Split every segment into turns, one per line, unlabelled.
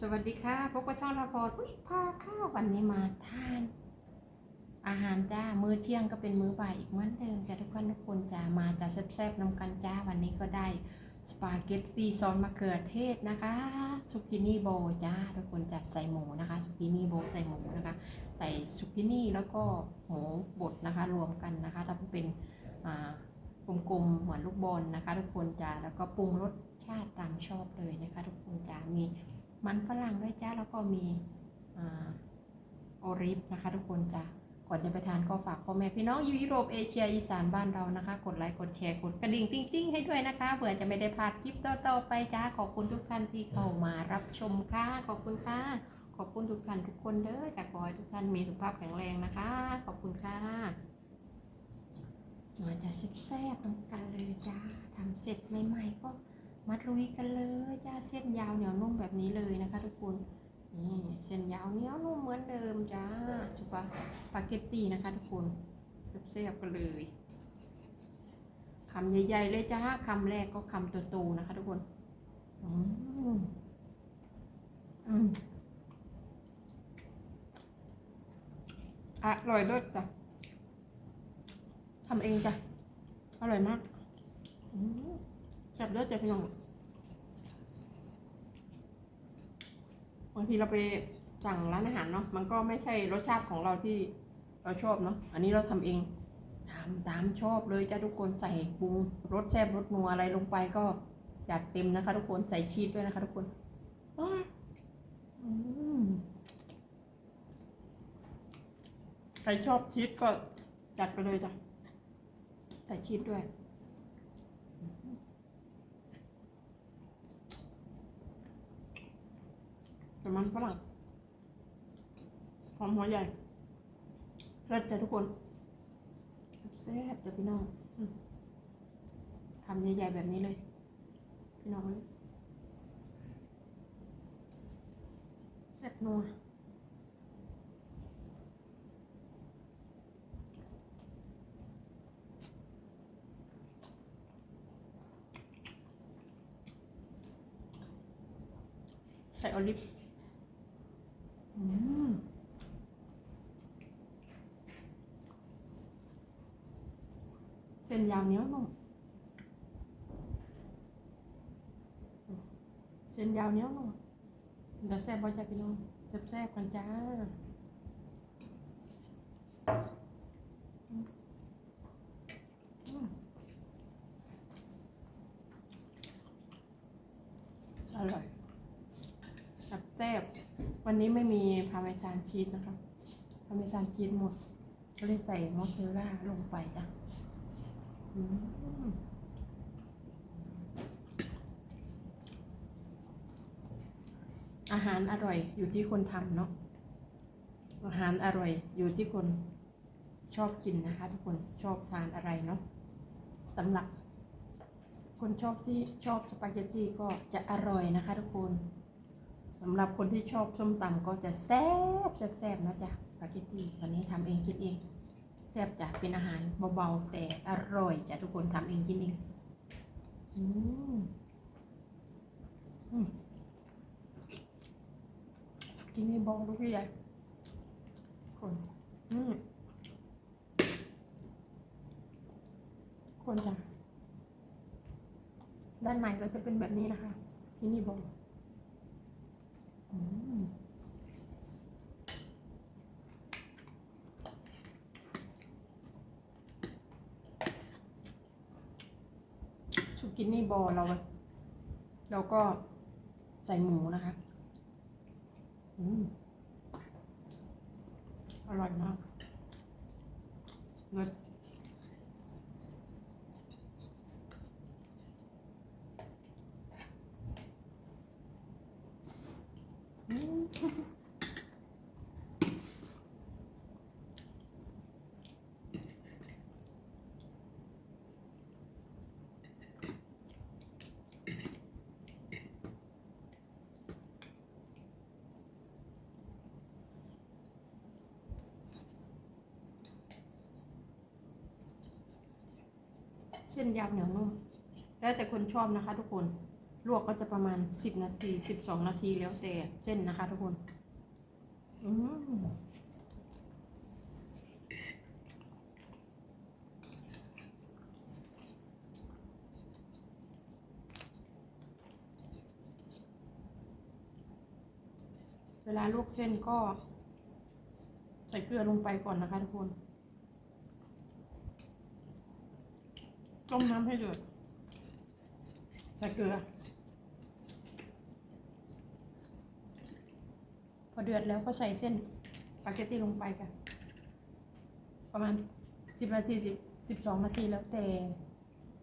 สวัสดีค่ะพบกับช่องราพรอุ้ยพาข้าววันนี้มาทาน อาหารจ้ามื้อเที่ยงก็เป็นมื้อบ่ายอีกเหมือนเดิมจ้าทุกคนทุกคนจ้ามาจะแซ่บๆนำกันจ้าวันนี้ก็ได้สปาเกตตีซอสมะเขือเทศนะคะซุกินี่โบจ้าทุกคนจัดใส่หมูนะคะซุกินี่โบใส่หมูนะคะ ใส่ซุกินี่แล้วก็หมูบดนะคะรวมกันนะคะทำเป็นอ่ากลมๆเหมือนลูกบอลนะคะ ทุกคนจ้าแล้วก็ปรุงรสชาติตามชอบเลยนะคะ ทุกคนจ้ามี มันฝรั่งด้วยจ้าแล้วก็มีโอริฟนะคะ ทุกคนจ้าก่อนจะไปทานก็ฝากพ่อแม่พี่น้องอยู่ยุโรปเอเชียอีสานบ้านเรานะคะ กดไลค์กดแชร์กดกระดิ่งติ้งติ้งให้ด้วยนะคะเผื่อจะไม่ได้พลาดคลิปต่อๆไปจ้าขอบคุณทุกท่านที่เข้ามารับชมค่ะขอบคุณค่ะขอบคุณทุกท่านทุกคนเด้อจากขอให้ทุกท่านมีสุขภาพแข็งแรงนะคะ ขอบคุณค่ะมาจะแซ่บๆกันเลยจ้าทำเสร็จใหม่ๆก็ มาลุยกันเลยจ้าเส้นยาวเหนียวนุ่มแบบนี้เลยนะคะ ทุกคนนี่เส้นยาวเหนียวนุ่มเหมือนเดิมจ้าสุปาปาเกตตีนะคะ ทุกคนแซ่บๆกันเลยคำใหญ่ ๆ เลยจ้าคำแรกก็คำโตๆนะคะ ทุกคนอืมอืมอร่อยเลิศจ้ะทำเองจ้ะ อร่อยมาก อืม จับเลือดจับพี่น้องบางทีเราไปสั่งร้านอาหารเนาะมันก็ไม่ใช่รสชาติของเราที่เราชอบเนาะอันนี้เราทำเองทำตามชอบเลยจ้าทุกคนใส่ปรุงรสแซ่บรสนัวอะไรลงไปก็จัดเต็มนะคะ ทุกคนใส่ชีสด้วยนะคะ ทุกคนใครชอบชีสก็จัดไปเลยจ้ะใส่ชีสด้วย แต่มันฝรั่งหอมหัวใหญ่เลิศจ้ะทุกคนแซ่บจ้ะพี่น้องอืมคำใหญ่ๆแบบนี้เลย พี่น้องนี่แซ่บนัวใส่ออลิฟ อืม เส้นยาวเหนียวนุ่ม เส้นยาวเหนียวนุ่มเดี๋ยวแซ่บบ่จ้าพี่น้องแซ่บแซ่บๆกันจ้าอืมอืมอร่อยแซ่บๆวันนี้ไม่มีพาเมซานชีสนะคะพาเมซานชีสหมด ก็เลยใส่มอสซาเรลล่าลงไปจ้ะ อาหารอร่อยอยู่ที่คนทำเนาะ อาหารอร่อยอยู่ที่คนชอบกินนะคะ ทุกคนชอบทานอะไรเนาะสำหรับคนชอบที่ชอบสปาเกตตีก็จะอร่อยนะคะ ทุกคนสำหรับคนที่ชอบส้มตำก็จะแซ่บแซ่บแซ่บนะจ๊ะสปาเกตตี้วันนี้ทำเองกินเอง แซ่บจ้ะเป็นอาหารเบาๆแต่อร่อยจ้ะทุกคนทำเองกินเองอืมอืมกินนี่บองลูกพี่ใหญ่คนอืมคนจ้ะด้านในก็จะเป็นแบบนี้นะคะ ที่นี่บองอืม ชุกินนี่บอลเราเราก็ใส่หมูนะคะอืมอร่อยมากเลิศอืม เส้นยาวเหนียวนุ่ม แล้วแต่คนชอบนะคะ ทุกคน ลวกก็จะประมาณสิบนาทีสิบสองนาทีแล้วแต่เส้นนะคะ ทุกคน อืมเวลาลวกเส้นก็ ใส่เกลือลงไปก่อนนะคะทุกคน ต้มน้ำให้เดือดใส่เกลือ พอเดือดแล้วก็ใส่เส้นสปาเกตตี้ลงไปค่ะ ประมาณสิบนาทีสิบสิบสองนาทีแล้วแต่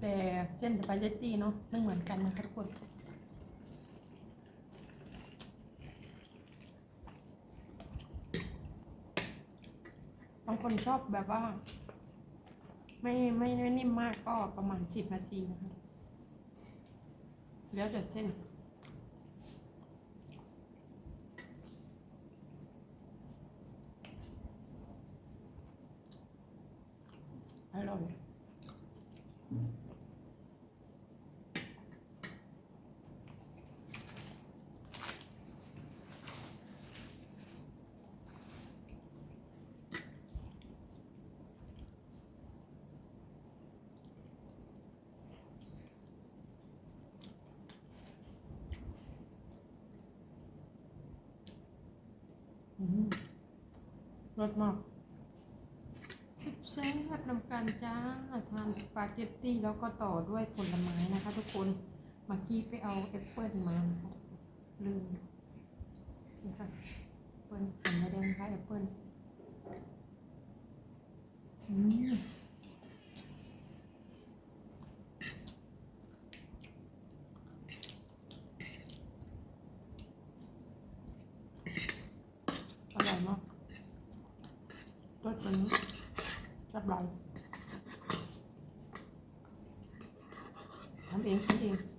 แต่เส้นสปาเกตตี้เนาะไม่เหมือนกันนะคะทุกคนบางคนชอบแบบว่า ไม่ไม่ไม่นิ่มมากก็ประมาณสิบนาทีนะคะ แล้วแต่เส้น อร่อยอืม รสมากซุปแซ่บนำกันจ้า ทานสปาเกตตี้แล้วก็ต่อด้วยผลไม้นะคะทุกคนเมื่อกี้ไปเอาแอปเปิลมานะคะลืมนะคะแอปเปิลหั่นมาแดงค่ะแอปเปิลอืมอร่อยมากรสตัวนี้ จับไหล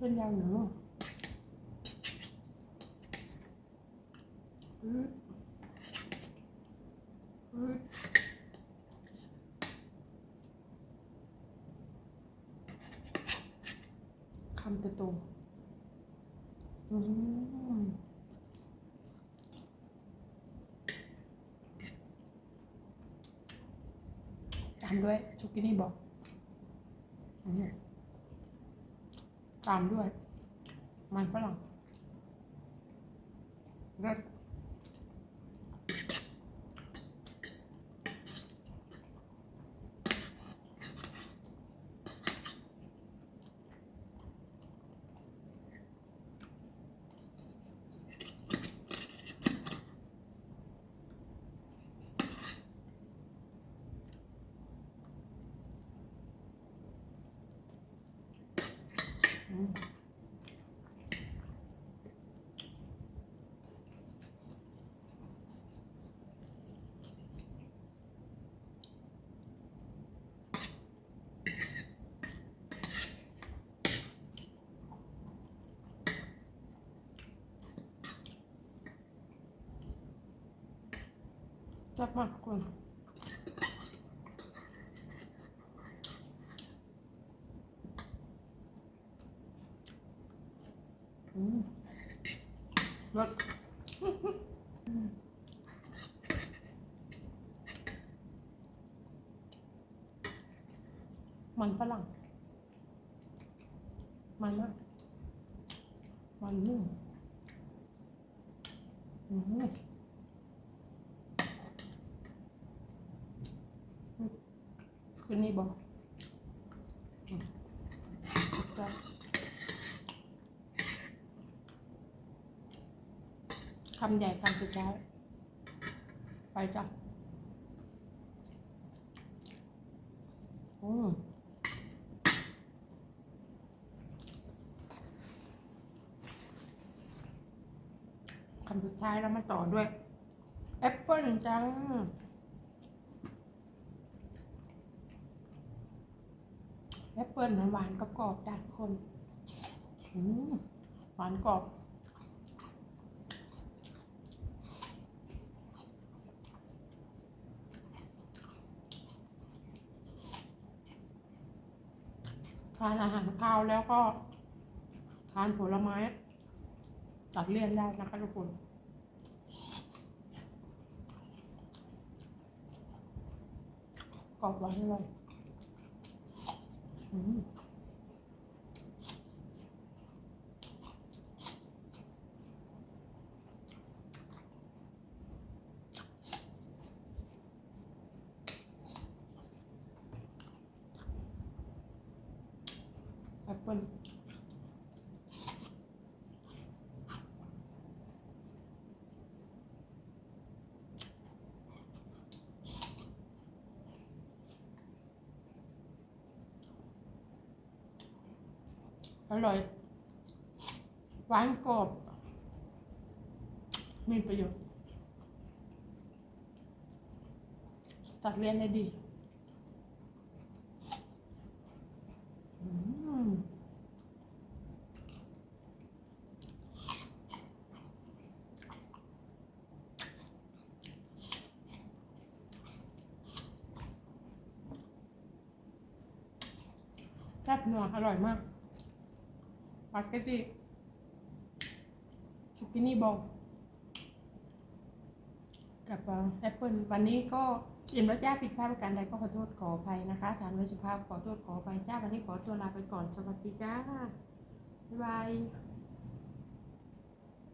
เส้นยาวหนูอืดอืดคำโตๆอืมตามด้วยชุกินี่บอกอืม ตามด้วย มันฝรั่งเลิศ อืม จับมากคุณอืมรส มันฝรั่ง มันมาก มันนุ่มอืมคืนนี้บอกจ้ะคำใหญ่คำสุดท้ายไปจ้ะอืม สุดท้ายแล้วมาต่อด้วยแอปเปิ้ลจ้าแอปเปิ้ลมันหวานกรอบๆจาทุกคนอืมหวานกรอบทานอาหารข้าวแล้วก็ ทานผลไม้ ตัดเลี่ยนได้นะคะทุกคน กรอบหวานอร่อยแอปเปิ้ล ร่อย หวานกรอบ มีประโยชน์ตัดเลี่ยนได้ดีแซ่บนัวอร่อยมากาเกตตี้ชุกินี่บอลกับแอปเปิลวันนี้ก็อิ่มแล้วจ้าผิดพลาดประการใดก็ขอโทษขออภัยนะคะทานไว้สุภาพขอโทษขออภัยจ้าวันนี้ขอตัวลาไปก่อนสวัสดีจ้าบ๊ายบาย